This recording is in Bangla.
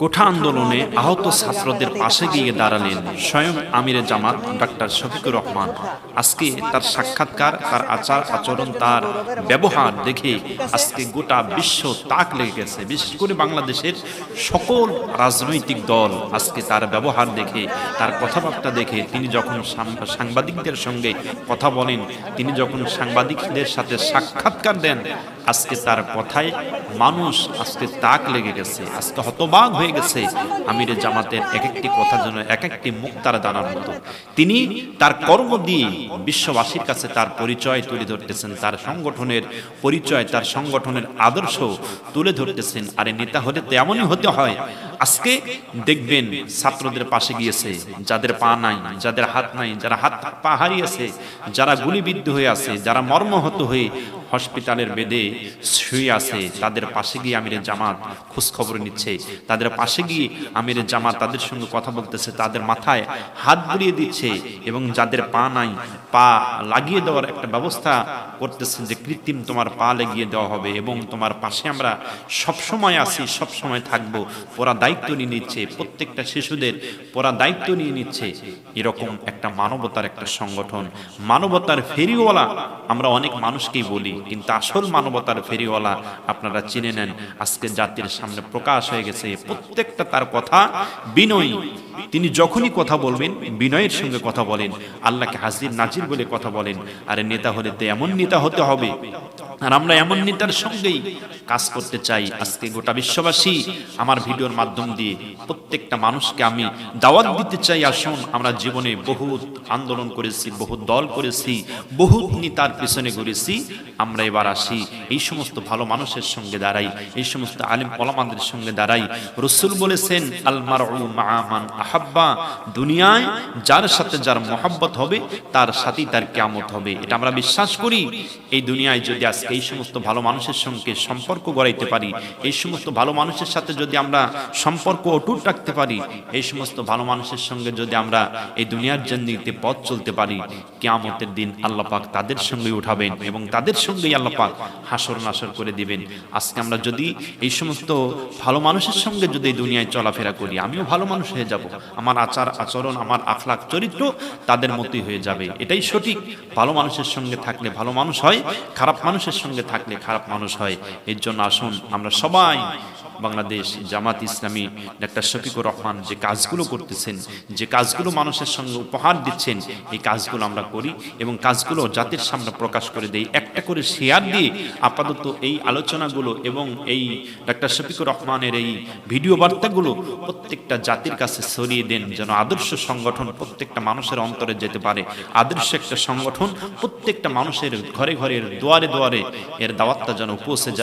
কোঠা আন্দোলনে আহত ছাত্রদের পাশে গিয়ে দাঁড়ালেন স্বয়ং আমিরে জামাত ডাক্তার শফিকুর রহমান। আজকে তার সাক্ষাৎকার, তার আচার আচরণ, তার ব্যবহার দেখে আজকে গোটা বিশ্ব তাক লেগে গেছে। বিশেষ করে বাংলাদেশের সকল রাজনৈতিক দল আজকে তার ব্যবহার দেখে, তার কথাবার্তা দেখে, তিনি যখন সাংবাদিকদের সঙ্গে কথা বলেন, তিনি যখন সাংবাদিকদের সাথে সাক্ষাৎকার দেন আজকে তার কথায় মানুষ আজকে তাক লেগে গেছে, আজকে হতবাক হয়ে গেছে। আমিরে জামাতের এক একটি কথা যেন এক একটি মুখ দানার মতো। তিনি তার কর্ম দিয়ে বিশ্ববাসীর কাছে তার পরিচয় তুলে ধরতেছেন, তার সংগঠনের পরিচয়, তার সংগঠনের আদর্শ তুলে ধরতেছেন। আর নেতা হতে তেমনই হতে হয়। আজকে দেখবেন ছাত্রদের পাশে গিয়েছে, যাদের পা নাই, যাদের হাত নাই, যারা হাত পা হারিয়েছে, যারা গুলিবিদ্ধ হয়ে আছে, যারা মর্মহত হয়ে হসপিটালের বেদে শুয়ে আছে, তাদের পাশে গিয়ে আমিরে জামাত খোঁজ খবর নিচ্ছে, তাদের পাশে গিয়ে আমিরে জামাত তাদের সঙ্গে কথা বলতেছে, তাদের মাথায় হাত বুলিয়ে দিচ্ছে এবং যাদের পা নাই, পা লাগিয়ে দেওয়ার একটা ব্যবস্থা করতেছে যে কৃত্রিম তোমার পা লাগিয়ে দেওয়া হবে এবং তোমার পাশে আমরা সব সময় আছি সব সময় থাকব, ওরা নিয়ে নিচ্ছে, প্রত্যেকটা শিশুদের পড়া দায়িত্ব নিয়ে নিচ্ছে। এরকম একটা মানবতার একটা সংগঠন। মানবতার ফেরিওয়ালা আমরা অনেক মানুষকেই বলি, কিন্তু আসল মানবতার ফেরিওয়ালা আপনারা চিনে নেন, আজকে জাতির সামনে প্রকাশ হয়ে গেছে, প্রত্যেকটা তার কথা বিনয়ী। তিনি যখনই কথা বলবেন, বিনয়ের সঙ্গে কথা বলেন, আল্লাহকে হাজির নাজির বলে কথা বলেন, আরে নেতা হলে তো এমন নেতা হতে হবে। আর আমরা এমন নেতার সঙ্গেই কাজ করতে চাই। আজকে গোটা বিশ্ববাসী আমার ভিডিওর মাধ্যম দিয়ে প্রত্যেকটা মানুষকে আমি দাওয়াত দিতে চাই। আসুন, আমরা জীবনে বহুত আন্দোলন করেছি, বহুত দল করেছি, বহুত নেতার পেছনে ঘুরেছি। আমরা এবার আসি, এই সমস্ত ভালো মানুষের সঙ্গে দাঁড়াই, এই সমস্ত আলিম পলামাদের সঙ্গে দাঁড়াই। রসুল বলেছেন আলমার মামান আহাব্বা দুনিয়ায় যার সাথে যার মহাব্বত হবে, তার সাথেই তার কেমত হবে। এটা আমরা বিশ্বাস করি। এই দুনিয়ায় যদি আজকে এই সমস্ত ভালো মানুষের সঙ্গে সম্পর্ক গড়াইতে পারি, এই সমস্ত ভালো মানুষের সাথে যদি আমরা সম্পর্ক অটুট রাখতে পারি, এই সমস্ত ভালো মানুষের সঙ্গে যদি আমরা এই দুনিয়ার জন্যতে পথ চলতে পারি, কেয়ামতের দিন আল্লাহ পাক তাদের সঙ্গে উঠাবেন এবং তাদের সঙ্গেই আল্লাহ পাক হাসর নাসর করে দিবেন। আজকে আমরা যদি এই সমস্ত ভালো মানুষের সঙ্গে যদি দুনিয়ায় চলাফেরা করি, আমিও ভালো মানুষ হয়ে যাব। আমার আচার, আচরণ, আমার আখলাখ, চরিত্র তাদের মতোই হয়ে যাবে। এটাই সঠিক। ভালো মানুষের সঙ্গে থাকলে ভালো মানুষ হয়, খারাপ মানুষের সঙ্গে থাকলে খারাপ মানুষ হয়। এর জন্য আসুন, আমরা সবাই বাংলাদেশ, জামাত ইসলামী, ডাক্তার শফিকুর রহমান যে কাজগুলো করতেছেন, যে কাজগুলো মানুষের সঙ্গে উপহার দিচ্ছেন, এই কাজগুলো আমরা করি এবং কাজগুলো জাতির সামনে প্রকাশ করে দেই। একটা করে শেয়ার দিয়ে আপাতত এই আলোচনাগুলো এবং এই ডাক্তার শফিকুর রহমানের এই ভিডিও বার্তাগুলো প্রত্যেকটা জাতির কাছে ছড়িয়ে দেন, যেন আদর্শ সংগঠন প্রত্যেকটা মানুষের অন্তরে যেতে পারে। আদর্শ একটা সংগঠন প্রত্যেকটা মানুষের ঘরে ঘরের দুয়ারে দুয়ারে এর দাওয়াতটা যেন পৌঁছে যায়।